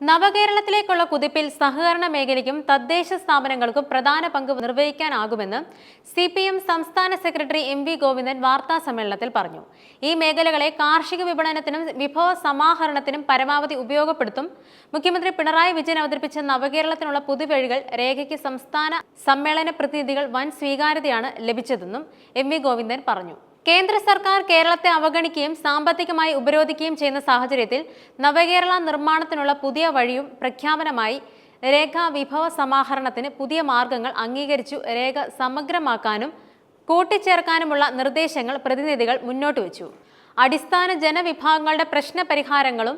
നവകേരളത്തിലേക്കുള്ള കുതിപ്പിൽ സഹകരണ മേഖലയ്ക്കും തദ്ദേശ സ്ഥാപനങ്ങൾക്കും പ്രധാന പങ്ക് നിർവഹിക്കാനാകുമെന്ന് സി പി എം സംസ്ഥാന സെക്രട്ടറി എം വി ഗോവിന്ദൻ വാർത്താ സമ്മേളനത്തിൽ പറഞ്ഞു. ഈ മേഖലകളെ കാർഷിക വിപണനത്തിനും വിഭവ സമാഹരണത്തിനും പരമാവധി ഉപയോഗപ്പെടുത്തും. മുഖ്യമന്ത്രി പിണറായി വിജയൻ അവതരിപ്പിച്ച നവകേരളത്തിനുള്ള പുതുവഴികൾ രേഖയ്ക്ക് സംസ്ഥാന സമ്മേളന പ്രതിനിധികൾ വൻ സ്വീകാര്യതയാണ് ലഭിച്ചതെന്നും എം വി ഗോവിന്ദൻ പറഞ്ഞു. കേന്ദ്ര സർക്കാർ കേരളത്തെ അവഗണിക്കുകയും സാമ്പത്തികമായി ഉപരോധിക്കുകയും ചെയ്യുന്ന സാഹചര്യത്തിൽ നവകേരള നിർമ്മാണത്തിനുള്ള പുതിയ വഴിയും പ്രഖ്യാപനമായി രേഖ വിഭവ സമാഹരണത്തിന് പുതിയ മാർഗങ്ങൾ അംഗീകരിച്ചു രേഖ സമഗ്രമാക്കാനും കൂട്ടിച്ചേർക്കാനുമുള്ള നിർദ്ദേശങ്ങൾ പ്രതിനിധികൾ മുന്നോട്ട് വച്ചു. അടിസ്ഥാന ജനവിഭാഗങ്ങളുടെ പ്രശ്ന പരിഹാരങ്ങളും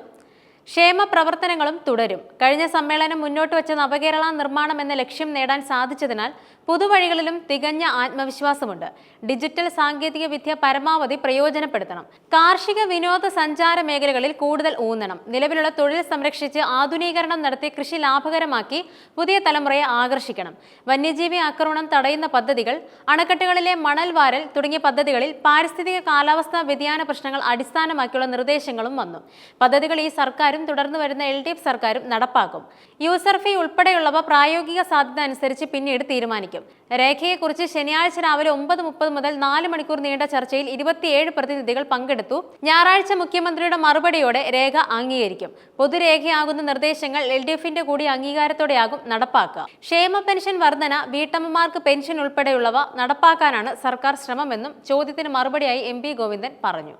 ക്ഷേമ പ്രവർത്തനങ്ങളും തുടരും. കഴിഞ്ഞ സമ്മേളനം മുന്നോട്ട് വെച്ച നവകേരള നിർമ്മാണം എന്ന ലക്ഷ്യം നേടാൻ സാധിച്ചതിനാൽ പുതുവഴികളിലും തികഞ്ഞ ആത്മവിശ്വാസമുണ്ട്. ഡിജിറ്റൽ സാങ്കേതിക വിദ്യ പരമാവധി പ്രയോജനപ്പെടുത്തണം. കാർഷിക വിനോദ സഞ്ചാര മേഖലകളിൽ കൂടുതൽ ഊന്നണം. നിലവിലുള്ള തൊഴിൽ സംരക്ഷിച്ച് ആധുനീകരണം നടത്തി കൃഷി ലാഭകരമാക്കി പുതിയ തലമുറയെ ആകർഷിക്കണം. വന്യജീവി ആക്രമണം തടയുന്ന പദ്ധതികൾ അണക്കെട്ടുകളിലെ മണൽ വാരൽ തുടങ്ങിയ പദ്ധതികളിൽ പാരിസ്ഥിതിക കാലാവസ്ഥാ വ്യതിയാന പ്രശ്നങ്ങൾ അടിസ്ഥാനമാക്കിയുള്ള നിർദ്ദേശങ്ങളും വന്നു. പദ്ധതികൾ ഈ സർക്കാരും തുടർന്നു വരുന്ന എൽ ഡി എഫ് സർക്കാരും നടപ്പാക്കും. യൂസർ ഫീ ഉൾപ്പെടെയുള്ളവ പ്രായോഗിക സാധ്യത അനുസരിച്ച് പിന്നീട് തീരുമാനിക്കും. രേഖയെക്കുറിച്ച് ശനിയാഴ്ച രാവിലെ ഒമ്പത് മുപ്പത് മുതൽ നാല് മണിക്കൂർ നീണ്ട ചർച്ചയിൽ ഇരുപത്തിയേഴ് പ്രതിനിധികൾ പങ്കെടുത്തു. ഞായറാഴ്ച മുഖ്യമന്ത്രിയുടെ മറുപടിയോടെ രേഖ അംഗീകരിക്കും. പൊതുരേഖയാകുന്ന നിർദ്ദേശങ്ങൾ എൽ ഡി എഫിന്റെ കൂടി അംഗീകാരത്തോടെയാകും നടപ്പാക്കുക. ക്ഷേമ പെൻഷൻ വർധന വീട്ടമ്മമാർക്ക് പെൻഷൻ ഉൾപ്പെടെയുള്ളവ നടപ്പാക്കാനാണ് സർക്കാർ ശ്രമമെന്നും ചോദ്യത്തിന് മറുപടിയായി എം ഗോവിന്ദൻ പറഞ്ഞു.